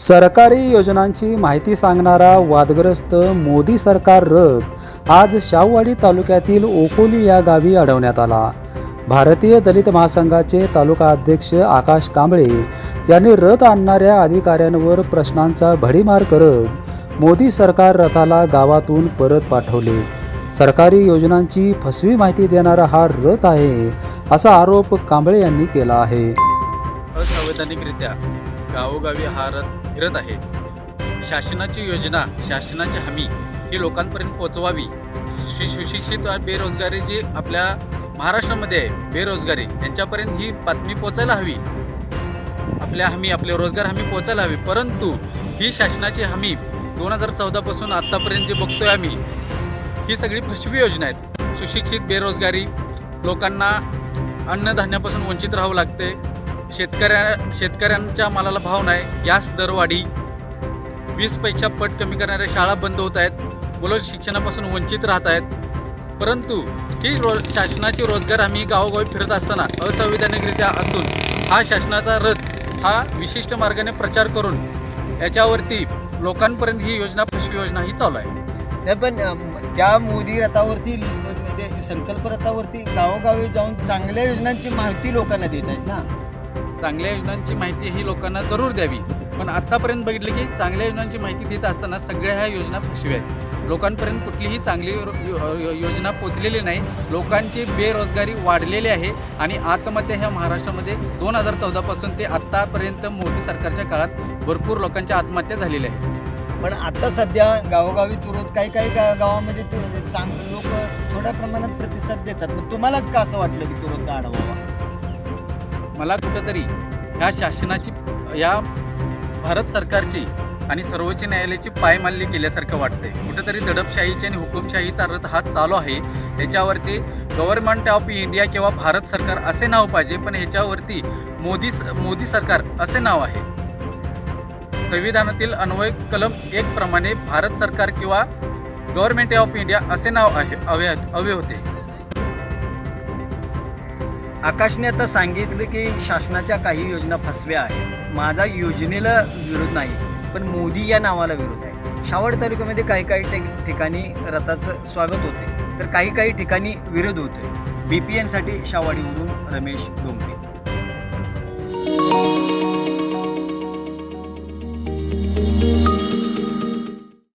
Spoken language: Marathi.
सरकारी योजनांची माहिती सांगणारा वादग्रस्त मोदी सरकार रथ आज शाहूवाडी तालुक्यातील ओकोली या गावी अडवण्यात आला. भारतीय दलित महासंघाचे तालुका अध्यक्ष आकाश कांबळे यांनी रथ आणणाऱ्या अधिकाऱ्यांवर प्रश्नांचा भडीमार करत मोदी सरकार रथाला गावातून परत पाठवले. सरकारी योजनांची फसवी माहिती देणारा हा रथ आहे असा आरोप कांबळे यांनी केला आहे. असंवैधानिकरित्या गावोगावी हा रथ फिरत आहे. शासनाची योजना शासनाची हमी ही लोकांपर्यंत पोचवावी सु सुशिक्षित बेरोजगारी जी आपल्या महाराष्ट्रामध्ये आहे बेरोजगारी यांच्यापर्यंत ही बातमी पोचायला हवी. आपल्या हमी आपले रोजगार हमी पोचायला हवी. परंतु ही शासनाची हमी दोन हजार चौदापासून आत्तापर्यंत जे बघतोय आम्ही ही सगळी फसवी योजना आहेत. सुशिक्षित बेरोजगारी लोकांना अन्नधान्यापासून वंचित राहावं लागते शेतकऱ्या शेतकऱ्यांच्या मालाला भाव नाही. गॅस दरवाढी वीस पैशा पट कमी करणाऱ्या शाळा बंद होत आहेत. मुलं शिक्षणापासून वंचित राहत आहेत. परंतु ही रो शासनाची रोजगार हमी गावोगावी फिरत असताना असंविधानिकरित्या असून हा शासनाचा रथ हा विशिष्ट मार्गाने प्रचार करून याच्यावरती लोकांपर्यंत ही योजना पशु योजना ही चालू आहे. नाही पण त्या मोदी रथावरती म्हणजे संकल्प रथावरती गावोगावी जाऊन चांगल्या योजनांची माहिती लोकांना देत आहेत ना. चांगल्या योजनांची माहिती ही लोकांना जरूर द्यावी. पण आत्तापर्यंत बघितलं की चांगल्या योजनांची माहिती देत असताना सगळ्या ह्या योजना फसव्या आहेत. लोकांपर्यंत कुठलीही चांगली योजना पोचलेली नाही. लोकांची बेरोजगारी वाढलेली आहे आणि आत्महत्या ह्या महाराष्ट्रामध्ये दोन हजार चौदापासून ते आत्तापर्यंत मोदी सरकारच्या काळात भरपूर लोकांच्या आत्महत्या झालेल्या आहेत. पण आता सध्या गावोगावी तुरंत काही काही गा गावामध्ये ते चांग लोक थोड्या प्रमाणात प्रतिसाद देतात. मग तुम्हालाच का असं वाटलं की तुरंत आढावा? मला कुठंतरी ह्या शासनाची या भारत सरकारची आणि सर्वोच्च न्यायालयाची पायमाल्य केल्यासारखं वाटतंय. कुठंतरी दडपशाहीची आणि हुकुमशाहीचा रथ हा चालू आहे. याच्यावरती गव्हर्नमेंट ऑफ इंडिया किंवा भारत सरकार असे नाव पाहिजे पण ह्याच्यावरती मोदी मोदी सरकार असे नाव आहे. संविधानातील अन्वय कलम एक प्रमाणे भारत सरकार किंवा गव्हर्नमेंट ऑफ इंडिया असे नाव आहे हवे हवे होते. आकाशने आता सांगितलं की शासनाच्या काही योजना फसव्या आहेत. माझा योजनेला विरोध नाही पण मोदी या नावाला विरोध आहे. शावड तालुक्यामध्ये काही काही ठिक- ठिकाणी रथाचं स्वागत होते तर काही काही ठिकाणी विरोध होतोय. बी पी एनसाठी शावाडीवरून रमेश डोंगरे.